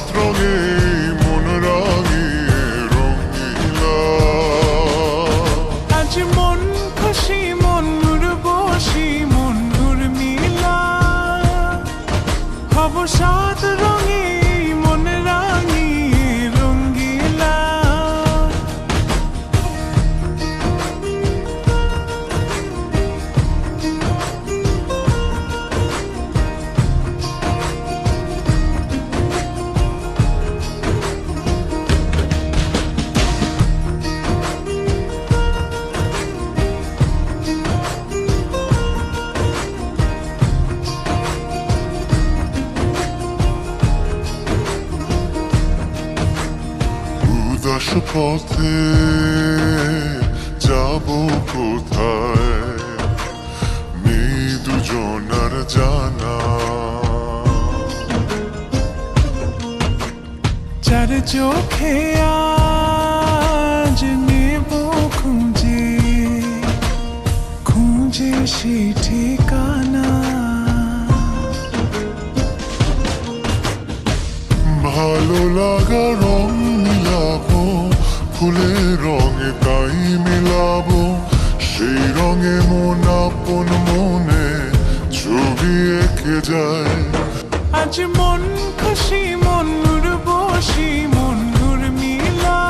অবসাদ উদাস পথে, যাব কোথায়? মেয়ে দুজনার জানা। চার চোখে আজ নেব খুঁজে খুঁজে সে ঠিকানা। ভালো লাগা রং মিলাবো ফুলের রঙে তাই মিলাবো সেই রঙে মন আপন মনে ছবি এঁকে যায়। আজ মন খুশি মনুর বসি মনুর মিলা।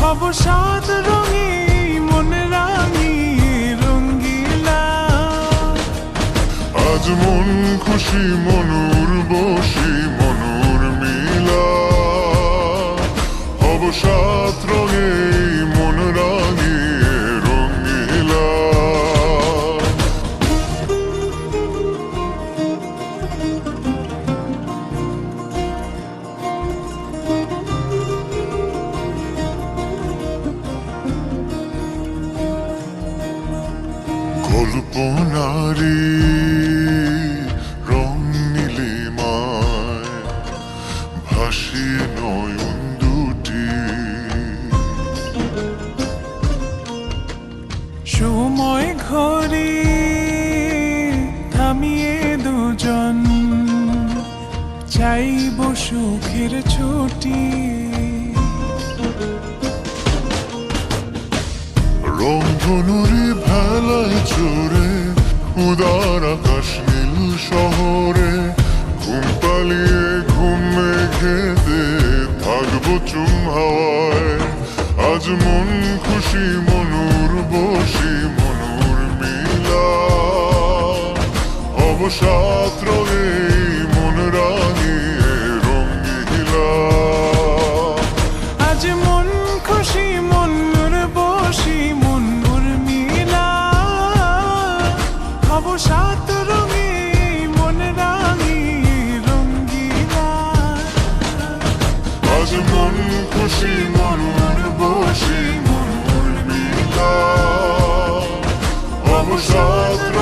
হব সাত রঙে মন রাঙিয়ে রঙ্গিলা। আজ মন খুশি মনুর বসি অবসাদ রঙে মন রাঙিয়ে কল্পনারি রং নীলিমায় ভাসি নয়ন চাইব সুখের ছুটি। রংধনুরি ভেলায় চড়ে, উদার আকাশ নীল শহরে, ঘুম পালিয়ে ঘুম মেঘেতে থাকব চুম হাওয়ায়। আজ মন খুশি, মনুর বসি, মনুর মিলা। অবসাদ Boşum olur bir kal Ama şadır